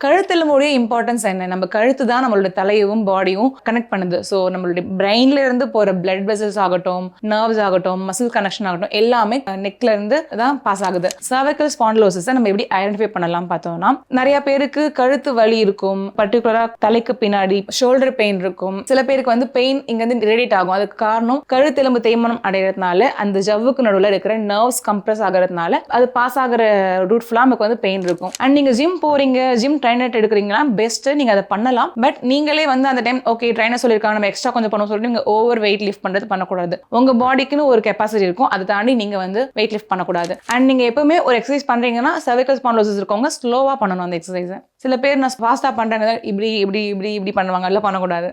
மக்கள் கழுத்தெலும்புடைய இம்பார்ட்டன்ஸ் என்ன? நம்ம கழுத்து தான் நம்மளோட தலையும் பாடியும் கனெக்ட் பண்ணுது. ஸோ நம்மளுடைய பிரெயின்ல இருந்து போற பிளட் வெசல்ஸ் ஆகட்டும் நர்வ்ஸ் ஆகட்டும் மசில் கனெக்ஷன் ஆகட்டும் எல்லாமே நெக்ல இருந்து தான் பாஸ் ஆகுது. சர்வைக்கல் ஸ்பாண்டலோசிஸை நம்ம எப்படி ஐடென்டிஃபை பண்ணலாம் பார்த்தோம்னா நிறைய பேருக்கு கழுத்து வலி இருக்கும். பர்டிகுலரா தலைக்கு பின்னாடி ஷோல்டர் பெயின் இருக்கும். சில பேருக்கு வந்து பெயின் இங்க இருந்து ரேடியேட் ஆகும். அதுக்கு காரணம் கழுத்தெலும்பு தேய்மானம் அடைகிறதுனால அந்த ஜவ்வுக்கு நடுவில் இருக்கிற நர்வ்ஸ் கம்ப்ரஸ் ஆகிறதுனால அது பாஸ் ஆகிற ரூட் ஃபுல்லாக நமக்கு வந்து பெயின் இருக்கும். அண்ட் நீங்க ஜிம் போறீங்க ஜிம் ட்ரைனர் எடுக்கிறீங்கன்னா பெஸ்ட் நீங்க அதை பண்ணலாம். பட் நீங்களே வந்து அந்த டைம் ஓகே ட்ரைனர் சொல்லியிருக்காங்க நம்ம எக்ஸ்ட்ரா கொஞ்சம் பண்ண சொல்லிட்டு நீங்க ஓவர் வெயிட் லிஃப்ட் பண்றது பண்ணக்கூடாது. உங்க பாடிக்குன்னு ஒரு கெப்பாசிட்டி இருக்கும். அதை தாண்டி நீங்க வந்து வெயிட் லிஃப்ட் பண்ணக்கூடாது. அண்ட் நீங்க எப்பவுமே ஒரு எக்ஸசைஸ் பண்றீங்கன்னா சர்வைக்கல் spondylosis இருக்கவங்க ஸ்லோவா பண்ணணும் அந்த எக்ஸசைஸை சில பேர் நான் ஃபாஸ்டா பண்றேங்க இப்படி இப்படி இப்படி இப்படி பண்ணுவாங்க. எல்லாம் பண்ணக்கூடாது.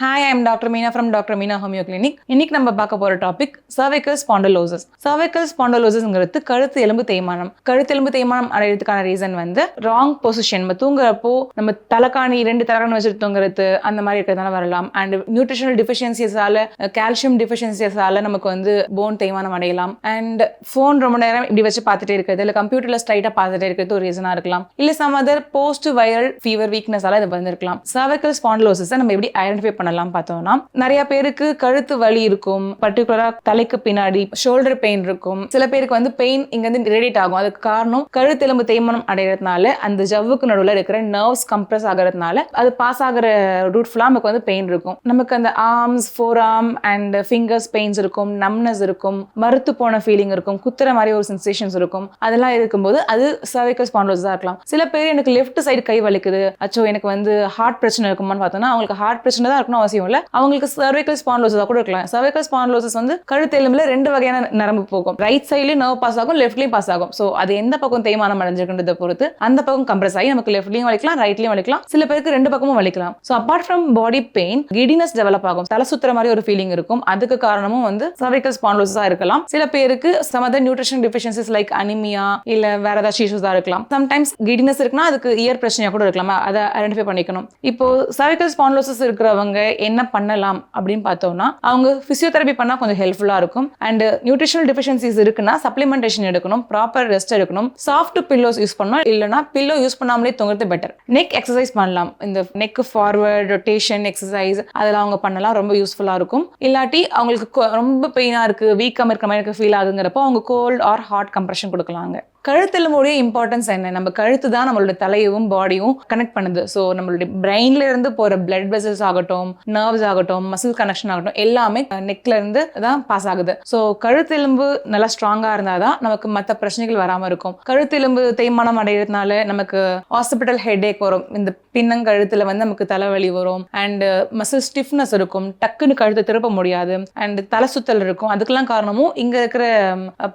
Hi I'm doctor Meena from doctor Meena homeo clinic இன்னைக்கு நம்ம பார்க்க போற டாபிக் சர்வைக்கல் ஸ்பாண்டலோசஸ் சர்வைக்கல் ஸ்பாண்டலோசஸ்ங்கிறது கழுத்து எலும்பு தேய்மானம். கழுத்து எலும்பு தேய்மானம் அடையிறதுக்கான ரீசன் வந்து ராங் பொசிஷன் நம்ம தூங்குறப்போ நம்ம தலைக்காணி ரெண்டு தலைக்காணி வச்சுட்டு தூங்குறது அந்த மாதிரி இருக்கிறதுனால வரலாம். அண்ட் நியூட்ரிஷனல் டிஃபிஷியன்சியஸால கால்சியம் டிஃபிஷியன்சியஸால நமக்கு வந்து போன் தேய்மானம் அடையலாம். அண்ட் ஃபோன் ரொம்ப நேரம் இப்படி வச்சு பார்த்துட்டே இருக்கிறது இல்லை கம்ப்யூட்டர்ல ஸ்ட்ரைட்டா பார்த்துட்டே இருக்கிறது ஒரு ரீசனா இருக்கலாம். இல்லை some other post viral fever வீக்னஸால இது வந்திருக்கலாம். சர்வைக்கல் ஸ்பாண்டலோசஸை நம்ம எப்படி ஐடென்டிஃபை பண்ணலாம் பார்த்தோம்னா நிறைய பேருக்கு கழுத்து வலி இருக்கும். பர்டிகுலரா தலைக்கு பின்னாடி ஷோல்டர் பெயின் இருக்கும். சில பேருக்கு வந்து பெயின் இங்க வந்து ரேடியேட் ஆகும். அதுக்கு காரணம் கழுத்தெலும்பு தேய்மானம் அடைகிறதுனால அந்த ஜவ்வுக்கு நடுவில் இருக்கிற நர்வ்ஸ் கம்ப்ரஸ் ஆகிறதுனால அது பாஸ் ஆகிற ரூட் ஃபுல்லாக நமக்கு வந்து பெயின் இருக்கும். நமக்கு அந்த arms forearm and fingers pains இருக்கும் நம்னஸ் இருக்கும் மறுத்து போன ஃபீலிங் இருக்கும் குத்துற மாதிரி ஒரு சென்சேஷன்ஸ் இருக்கும். அதெல்லாம் இருக்கும்போது அது சர்வைக்கல் spondylosis தான் இருக்கலாம். சில பேர் எனக்கு லெஃப்ட் சைடு கை வலிக்குது. அச்சோ எனக்கு வந்து ஹார்ட் பிரச்சனை இருக்குமான்னு பார்த்தோம்னா அவங்களுக்கு ஹார்ட் பிரச்சனை தான் இருக்கணும் அவசியம் இல்லை. அவங்களுக்கு சர்வைக்கல் spondylosis கூட இருக்கலாம். சர்வைக்கல் ஸ்பான்லோசஸ் வந்து கழுத்தெலும்புல ரெண்டு வகையான நரம்பு போகும். ரைட் சைட்லயும் நர்வ் பாஸ் ஆகும் லெஃப்ட்லயும் பாஸ் ஆகும். ஸோ அது எந்த பக்கம் தேய்மானம் அடைஞ்சிருக்கின்றதை பொறுத்து அந்த பக்கம் கம்ப்ரஸ் ஆகி நமக்கு லெஃப்ட்லயும் வலிக்கலாம் ரைட்லயும் வலிக்கலாம். சில பேருக்கு ரெண்டு பக்கமும் வலிக்கலாம். So apart from body pain giddiness develop ஆகும். தலை சுத்துற மாதிரி ஒரு ஃபீலிங் இருக்கும். அதுக்கு காரணமும் வந்து சர்வைக்கல் ஸ்பான்லோசஸா இருக்கலாம். சில பேருக்கு some other nutrition deficiencies like anaemia இல்ல வேற ஏதாச்சும் இஷ்யூஸா இருக்கலாம். சம்டைம்ஸ் கிடினஸ் இருக்குன்னா அதுக்கு இயர் பிரச்சனையா கூட இருக்கலாம். அதை ஐடென்டிஃபை பண்ணிக்கணும். இப்போ சர்வைக்கல் ஸ்பான்லோசஸ் இருக்கிறவங்க என்ன பண்ணலாம் அப்படின்னு பார்த்தோம்னா அவங்க பிசியோதெரபி பண்ணா கொஞ்சம் ஹெல்ப்ஃபுல்லா இருக்கும். அண்ட் நியூட்ரிஷனல் டிஃபிஷியன்சிஸ் இருக்குன்னா சப்ளிமெண்டேஷன் எடுக்கணும் ப்ராப்பர் ரெஸ்ட் எடுக்கணும். சாஃப்ட் பில்லோஸ் யூஸ் பண்ணணும். இல்லைனா பில்லோ யூஸ் பண்ணாமலே தூங்குறது பெட்டர் நெக் எக்ஸசைஸ் பண்ணலாம். இந்த நெக் ஃபார்வர்ட் ரொட்டேஷன் எக்ஸசைஸ் அதெல்லாம் அவங்க பண்ணலாம். ரொம்ப யூஸ்ஃபுல்லாக இருக்கும். இல்லாட்டி அவங்களுக்கு ரொம்ப பெயினாக இருக்கு வீக்கம் இருக்கிற மாதிரி எனக்கு ஃபீல் ஆகுங்கிறப்போ அவங்க கோல்ட் ஆர் ஹார்ட் கம்ப்ரெஷன் கொடுக்கலாங்க. கழுத்தெலும்புடைய இம்பார்ட்டன்ஸ் என்ன? நம்ம கழுத்து தான் நம்மளோட தலையவும் பாடியும் கனெக்ட் பண்ணுது. ஸோ நம்மளுடைய பிரெயின்ல இருந்து போற பிளட் வெசல்ஸ் ஆகட்டும் நர்வ்ஸ் ஆகட்டும் மசில் கனெக்ஷன் ஆகட்டும் எல்லாமே நெக்ல இருந்து தான் பாஸ் ஆகுது. ஸோ கழுத்தெலும்பு நல்லா ஸ்ட்ராங்கா இருந்தாதான் நமக்கு மற்ற பிரச்சனைகள் வராம இருக்கும். கழுத்தெலும்பு தேய்மானம் அடைகிறதுனால நமக்கு ஹாஸ்பிட்டல் ஹெட்ஏக் வரும். இந்த பின்னங்கழுத்துல வந்து நமக்கு தலைவலி வரும். அண்ட் மசில் ஸ்டிஃப்னஸ் இருக்கும். டக்குன்னு கழுத்தை திருப்ப முடியாது. அண்ட் தலை சுத்தல் இருக்கும். அதுக்கெல்லாம் காரணமும் இங்க இருக்கிற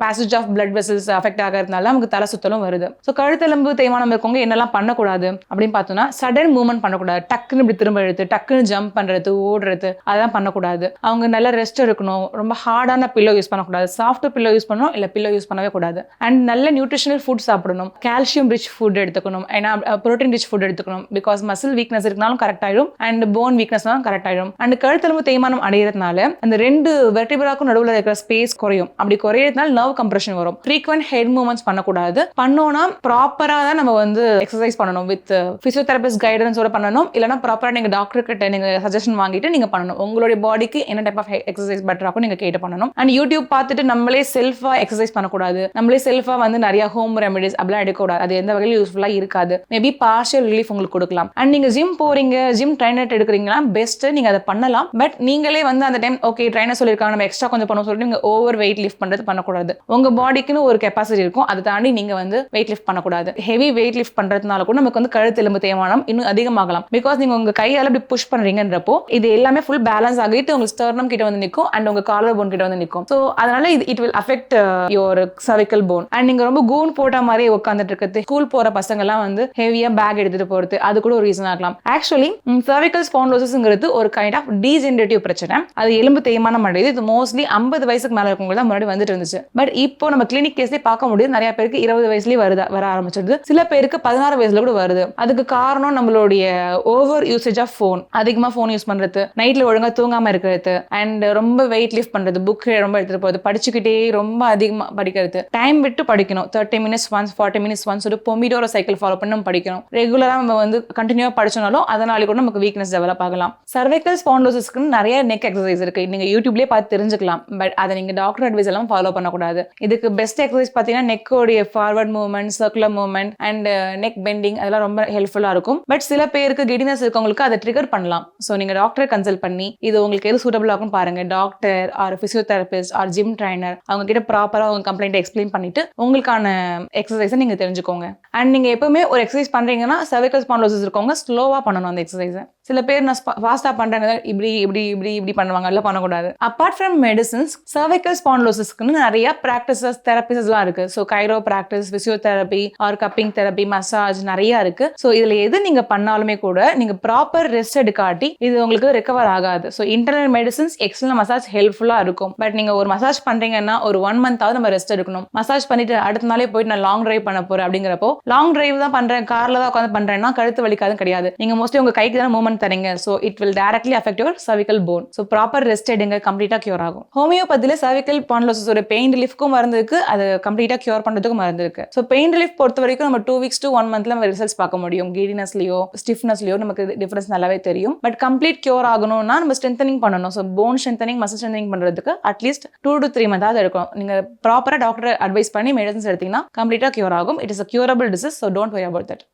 passage of blood vessels affect ஆகிறதுனால நமக்கு தலை சுத்தலும் வருது. ஸோ கழுத்தெலும்பு தேய்மானம் இருக்கவங்க என்னெல்லாம் பண்ணக்கூடாது அப்படின்னு பார்த்தோம்னா சடன் மூவ்மெண்ட் பண்ணக்கூடாது. டக்குன்னு இப்படி திரும்ப எழுத்து டக்குன்னு ஜம்ப் பண்றது ஓடுறது அதெல்லாம் பண்ணக்கூடாது. அவங்க நல்ல ரெஸ்ட் இருக்கணும் ரொம்ப ஹார்டான பில்லோ யூஸ் பண்ணக்கூடாது. சாஃப்ட் பில்லோ யூஸ் பண்ணணும் இல்லை பில்லோ யூஸ் பண்ணவே கூடாது. அண்ட் நல்ல நியூட்ரிஷனல் ஃபுட் சாப்பிடணும். கால்சியம் ரிச் ஃபுட் எடுத்துக்கணும். ஏன்னா ப்ரோட்டீன் ரிச் ஃபுட் எடுத்துக்கணும். பிகாஸ் மசில் வீக்னஸ் இருக்கனாலும் கரெக்ட் ஆயிடும். அண்ட் போன் வீக்னஸ்னாலும் கரெக்ட் ஆயிடும். அண்ட் கழுத்தெலும்பு தேய்மானம் அடைகிறதுனால அந்த ரெண்டு வெர்டிபிராக்கும் நடுவில் இருக்கிற ஸ்பேஸ் குறையும். அப்படி குறையிறதுனால நர்வ் கம்ப்ரெஷன் வரும். ஃப்ரீக்வெண்ட் ஹெட் மூவ்மெண்ட்ஸ் பண்ணக்கூடாது. பண்ணோம்னா ப்ராப்பரா தான் நம்ம வந்து எக்ஸசைஸ் பண்ணணும். வித் பிசியோதெரபிஸ்ட் கைடன்ஸோட பண்ணணும். இல்லைனா ப்ராப்பரா நீங்க டாக்டர் கிட்ட நீங்க சஜஷன் வாங்கிட்டு நீங்க பண்ணணும். உங்களுடைய பாடிக்கு என்ன டைப் ஆஃப் எக்ஸசைஸ் பெட்டராகும் நீங்க கேட்டு பண்ணணும். அண்ட் யூடியூப் பார்த்துட்டு நம்மளே செல்ஃபா எக்ஸசைஸ் பண்ணக்கூடாது. நம்மளே செல்ஃபா வந்து நிறைய ஹோம் ரெமெடிஸ் அப்படிலாம் எடுக்கக்கூடாது. அது எந்த வகையிலும் யூஸ்ஃபுல்லா இருக்காது. மேபி பார்ஷியல் ரிலீஃப் உங்களுக்கு கொடுக்கலாம். அண்ட் நீங்க ஜிம் போறீங்க ஜிம் ட்ரைனர் எடுக்கிறீங்களா பெஸ்ட் நீங்க அதை பண்ணலாம். பட் நீங்களே வந்து அந்த டைம் ஓகே ட்ரைனர் சொல்லியிருக்காங்க நம்ம எக்ஸ்ட்ரா கொஞ்சம் பண்ணணும் சொல்லிட்டு நீங்க ஓவர் வெயிட் லிஃப்ட் பண்றது பண்ணக்கூடாது. உங்க பாடிக்குன்னு ஒரு கெப்பாசிட்டி இருக்கும். அதை தாண்டி நீங்க வந்து வெயிட் லிஃப்ட் பண்ணக்கூடாது. ஹெவி வெயிட் லிஃப்ட் பண்றதுனால கூட நமக்கு வந்து கழுத்து எலும்பு தேய்மானம் இன்னும் அதிகமாகலாம். பிகாஸ் நீங்க உங்க கையால இப்படி புஷ் பண்றீங்கன்றப்போ இது எல்லாமே ஃபுல் பேலன்ஸ் ஆகிட்டு உங்க ஸ்டர்னம் கிட்ட வந்து நிற்கும் அண்ட் உங்க காலர் போன் கிட்ட வந்து நிற்கும் ஸோ அதனால இது it will affect your cervical bone and நீங்க ரொம்ப கூன் போட்ட மாதிரி உட்காந்துட்டு இருக்கிறது. ஸ்கூல் போற பசங்க எல்லாம் வந்து ஹெவியா பேக் எடுத்துட்டு போறது. அது கூட ஒரு ரீசன் ஆகலாம். ஆக்சுவலி சர்விக்கல் spondylosis ஒரு கைண்ட் ஆஃப் டீஜென்ரேட்டிவ் பிரச்சனை. அது எலும்பு தேய்மானம் அடையுது இது மோஸ்ட்லி ஐம்பது வயசுக்கு மேல இருக்கவங்க தான் முன்னாடி வந்துட்டு இருந்துச்சு. பட் இப்போ நம்ம கிளினிக் கேஸ்லேயே பார்க்க முடியுது. நிறைய பேர் பேருக்கு இருபது வயசுலயே வருது வர ஆரம்பிச்சிருது சில பேருக்கு பதினாறு வயசுல கூட வருது. அதுக்கு காரணம் நம்மளுடைய ஓவர் யூசேஜ் ஆஃப் ஃபோன் அதிகமா ஃபோன் யூஸ் பண்றது நைட்ல ஒழுங்கா தூங்காம இருக்கிறது அண்ட் ரொம்ப வெயிட் லிஃப்ட் பண்றது புக் ரொம்ப எடுத்துட்டு போகுது படிச்சுக்கிட்டே ரொம்ப அதிகமா படிக்கிறது. டைம் விட்டு படிக்கணும். Thirty minutes once forty minutes once ஒரு பொமிடோர சைக்கிள் ஃபாலோ பண்ணி நம்ம படிக்கணும். ரெகுலரா நம்ம வந்து கண்டினியூவா படிச்சனாலும் அதனால கூட நமக்கு வீக்னஸ் டெவலப் ஆகலாம். சர்வைக்கல் ஸ்பாண்டோசிஸ்க்கு நிறைய நெக் எக்ஸசைஸ் இருக்கு. நீங்க யூடியூப்லேயே பார்த்து தெரிஞ்சுக்கலாம். பட் அதை நீங்க டாக்டர் அட்வைஸ் எல்லாம் ஃபாலோ பண்ணக்கூடாது. இதுக்கு பெஸ்ட் எக்ஸசைஸ் பார்த்தீங்கன்னா நெக்கோடைய forward movement circular movement and neck bending அதெல்லாம் ரொம்ப ஹெல்ப்ஃபுல்லா இருக்கும். பட் சில பேருக்கு கிடினஸ் இருக்கவங்களுக்கு அதை ட்ரிகர் பண்ணலாம். ஸோ நீங்க டாக்டரை கன்சல்ட் பண்ணி இது உங்களுக்கு எது சூட்டபிள் ஆகும் பாருங்க. Doctor or physiotherapist or gym trainer அவங்க கிட்ட ப்ராப்பராக அவங்க கம்ப்ளைண்ட் எக்ஸ்பிளைன் பண்ணிட்டு உங்களுக்கான எக்ஸசைஸை நீங்க தெரிஞ்சுக்கோங்க. அண்ட் நீங்க எப்பவுமே ஒரு எக்ஸசைஸ் பண்றீங்கன்னா சர்வைக்கல் ஸ்பாண்டோசிஸ் இருக்கவங்க ஸ்லோவாக பண்ணணும் அந்த எக்ஸசைஸை சில பேர் நான் ஃபாஸ்ட்டாக பண்ணுறாங்க இப்படி இப்படி இப்படி இப்படி பண்ணுவாங்க. எல்லாம் பண்ணக்கூடாது. அப்பார்ட் ஃப்ரம் மெடிசன்ஸ் சர்வைக்கல் ஸ்பாண்டோசிஸ்க்குன்னு நிறைய ப்ராக்டிசஸ் தெரப்பிசஸ்லாம் இருக்கு. So chiro practice physiotherapy or cupping therapy massage நிறைய இருக்கு. ஸோ இதுல எது நீங்க பண்ணாலுமே கூட நீங்க ப்ராப்பர் ரெஸ்ட் எடுக்காட்டி இது உங்களுக்கு ரெக்கவர் ஆகாது. So internal medicines external massage ஹெல்ப்ஃபுல்லா இருக்கும். பட் நீங்க ஒரு மசாஜ் பண்றீங்கன்னா ஒரு ஒன் மந்த்தாவது நம்ம ரெஸ்ட் எடுக்கணும். மசாஜ் பண்ணிட்டு அடுத்த நாளே போயிட்டு நான் லாங் டிரைவ் பண்ண போறேன் அப்படிங்கிறப்போ லாங் டிரைவ் தான் பண்றேன். கார்ல தான் உட்காந்து பண்றேன்னா கழுத்து வலிக்காதும் கிடையாது. நீங்க மோஸ்ட்லி உங்க கைக்கு தான் மூவ்மெண்ட் தரீங்க so it will directly affect your cervical bone so proper rest எடுங்க கம்ப்ளீட்டா கியூர் ஆகும். ஹோமியோபதியில cervical பான்லோசஸ் ஒரு பெயின் ரிலீஃப்க்கும் மருந்துக்கு அதை அது கம்ப்ளீட்டா கியூர் பண்றதுக்கு மருந்து மறந்துருக்கு. ஸோ பெயின் ரிலீஃப் பொறுத்த வரைக்கும் நம்ம டூ வீக்ஸ் டு ஒன் மந்த்ல நம்ம ரிசல்ட்ஸ் பார்க்க முடியும். கீடினஸ்லயோ ஸ்டிஃப்னஸ்லயோ நமக்கு டிஃபரன்ஸ் நல்லாவே தெரியும். பட் கம்ப்ளீட் கியூர் ஆகணும்னா நம்ம ஸ்ட்ரென்தனிங் பண்ணணும். So bone strengthening muscle strengthening பண்றதுக்கு at least two to three மந்தாவது இருக்கும் நீங்க ப்ராப்பராக டாக்டர் அட்வைஸ் பண்ணி மெடிசன்ஸ் எடுத்தீங்கன்னா கம்ப்ளீட்டாக கியூர் ஆகும். It is a curable disease so don't worry about that